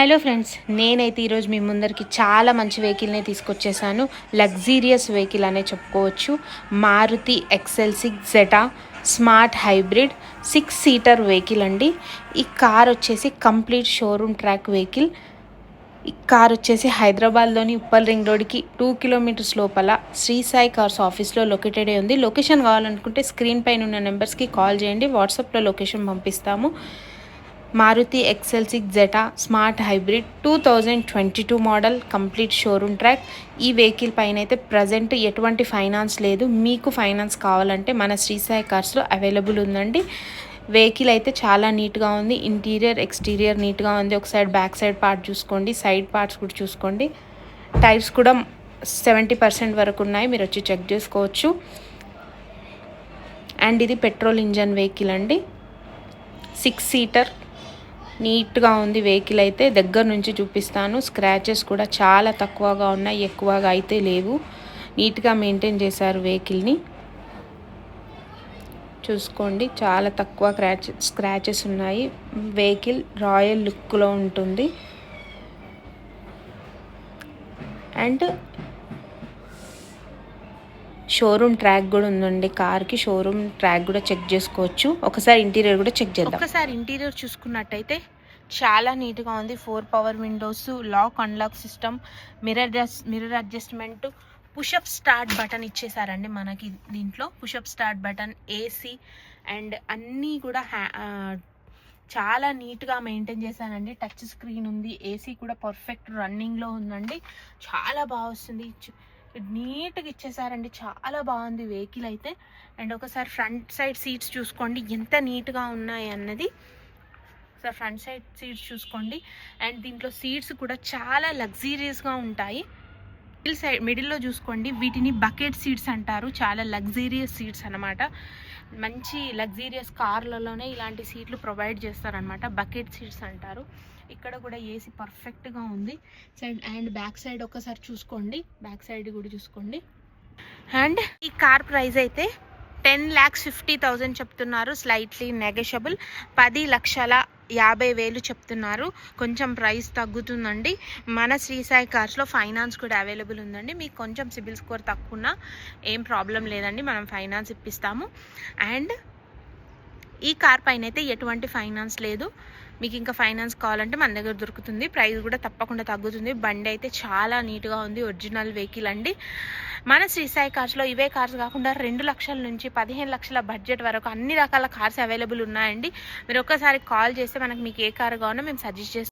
Hello friends నేనైతే ఈరోజు మీ ముందరికి చాలా మంచి వెహికల్ని తీసుకొచ్చేసాను. లగ్జీరియస్ వెహికల్ అనే చెప్పుకోవచ్చు. Maruti XL six Zeta smart hybrid six seater vehicle అండి. ఈ కార్ వచ్చేసి కంప్లీట్ షోరూమ్ ట్రాక్ వెహికల్ ఈ కార్ వచ్చేసి హైదరాబాద్లోని ఉప్పల్ రింగ్ రోడ్కి టూ కిలోమీటర్స్ లోపల శ్రీ సాయి కార్స్ ఆఫీస్లో లొకేటెడ్ ఉంది. లొకేషన్ కావాలనుకుంటే స్క్రీన్ పైన ఉన్న నెంబర్స్కి కాల్ చేయండి. వాట్సాప్లో లొకేషన్ పంపిస్తాము. Maruti XL six Zeta smart hybrid two thousand twenty two model complete showroom track ఈ వెహికల్ పైన అయితే ప్రజెంట్ ఎటువంటి ఫైనాన్స్ లేదు. మీకు ఫైనాన్స్ కావాలంటే మన శ్రీసాయి కార్స్లో అవైలబుల్ ఉందండి. వెహికల్ అయితే చాలా నీట్గా ఉంది. ఇంటీరియర్ ఎక్స్టీరియర్ నీట్గా ఉంది. ఒక సైడ్ బ్యాక్ సైడ్ పార్ట్ చూసుకోండి. సైడ్ పార్ట్స్ కూడా చూసుకోండి. టైర్స్ కూడా సెవెంటీ పర్సెంట్ వరకు ఉన్నాయి. మీరు వచ్చి చెక్ చేసుకోవచ్చు. అండ్ ఇది పెట్రోల్ ఇంజన్ వెహికల్ అండి. సిక్స్ సీటర్ నీట్గా ఉంది వెహికల్ అయితే. దగ్గర నుంచి చూపిస్తాను. స్క్రాచెస్ కూడా చాలా తక్కువగా ఉన్నాయి ఎక్కువగా అయితే లేవు. నీట్గా మెయింటైన్ చేశారు వెహికల్ని. చూసుకోండి చాలా తక్కువ క్రాచ్ స్క్రాచెస్ ఉన్నాయి. వెహికల్ రాయల్ లుక్లో ఉంటుంది. అండ్ షోరూమ్ ట్రాక్ కూడా ఉందండి. కార్కి షోరూమ్ ట్రాక్ కూడా చెక్ చేసుకోవచ్చు. ఒకసారి ఇంటీరియర్ కూడా చెక్ చేద్దాం. ఒకసారి ఇంటీరియర్ చూసుకున్నట్టయితే చాలా నీట్గా ఉంది. Four power windows lock unlock system mirror mirror adjustment push up start button ఇచ్చేసారండి మనకి దీంట్లో. Push up start button AC and అన్నీ కూడా హ్యా చాలా నీట్గా మెయింటైన్ చేశానండి టచ్ స్క్రీన్ ఉంది. ఏసీ కూడా పర్ఫెక్ట్ రన్నింగ్లో ఉందండి. చాలా బాగా వస్తుంది. నీట్గా ఇచ్చేసారండి. చాలా బాగుంది వెహికల్ అయితే. అండ్ ఒకసారి ఫ్రంట్ సైడ్ సీట్స్ చూసుకోండి. ఎంత నీట్గా ఉన్నాయి అన్నది. ఒకసారి ఫ్రంట్ సైడ్ సీట్స్ చూసుకోండి. అండ్ దీంట్లో సీట్స్ కూడా చాలా లగ్జీరియస్గా ఉంటాయి. మిడిల్ సైడ్ మిడిల్లో చూసుకోండి. వీటిని బకెట్ సీట్స్ అంటారు. చాలా లగ్జీరియస్ సీట్స్ అన్నమాట. మంచి లగ్జీరియస్ కార్లలోనే ఇలాంటి సీట్లు ప్రొవైడ్ చేస్తారనమాట బకెట్ సీట్స్ అంటారు. ఇక్కడ కూడా ఏసీ పర్ఫెక్ట్గా ఉంది. సైడ్ అండ్ బ్యాక్ సైడ్ ఒకసారి చూసుకోండి. బ్యాక్ సైడ్ కూడా చూసుకోండి. అండ్ ఈ కార్ ప్రైస్ అయితే ten lakhs fifty thousand slightly. Slightly negotiable పది లక్షల యాభై వేలు చెప్తున్నారు. కొంచెం ప్రైస్ తగ్గుతుందండి. మన శ్రీసాయి కార్స్లో ఫైనాన్స్ కూడా అవైలబుల్ ఉందండి. మీకు కొంచెం సిబిల్ స్కోర్ తక్కువ ఏం ప్రాబ్లం లేదండి. మనం ఫైనాన్స్ ఇప్పిస్తాము. అండ్ ఈ కార్ పైన అయితే ఎటువంటి ఫైనాన్స్ లేదు. మీకు ఇంకా ఫైనాన్స్ కావాలంటే మన దగ్గర దొరుకుతుంది. ప్రైస్ కూడా తప్పకుండా తగ్గుతుంది. బండి అయితే చాలా నీట్గా ఉంది. ఒరిజినల్ వెహికల్ అండి. మన శ్రీసాయి కార్స్లో ఇవే కార్స్ కాకుండా రెండు లక్షల నుంచి పదిహేను లక్షల బడ్జెట్ వరకు అన్ని రకాల కార్స్ అవైలబుల్ ఉన్నాయండి. మీరు ఒక్కసారి కాల్ చేస్తే మనకి మీకు ఏ కార్ కావాలో మేము సజెస్ట్ చేస్తాం.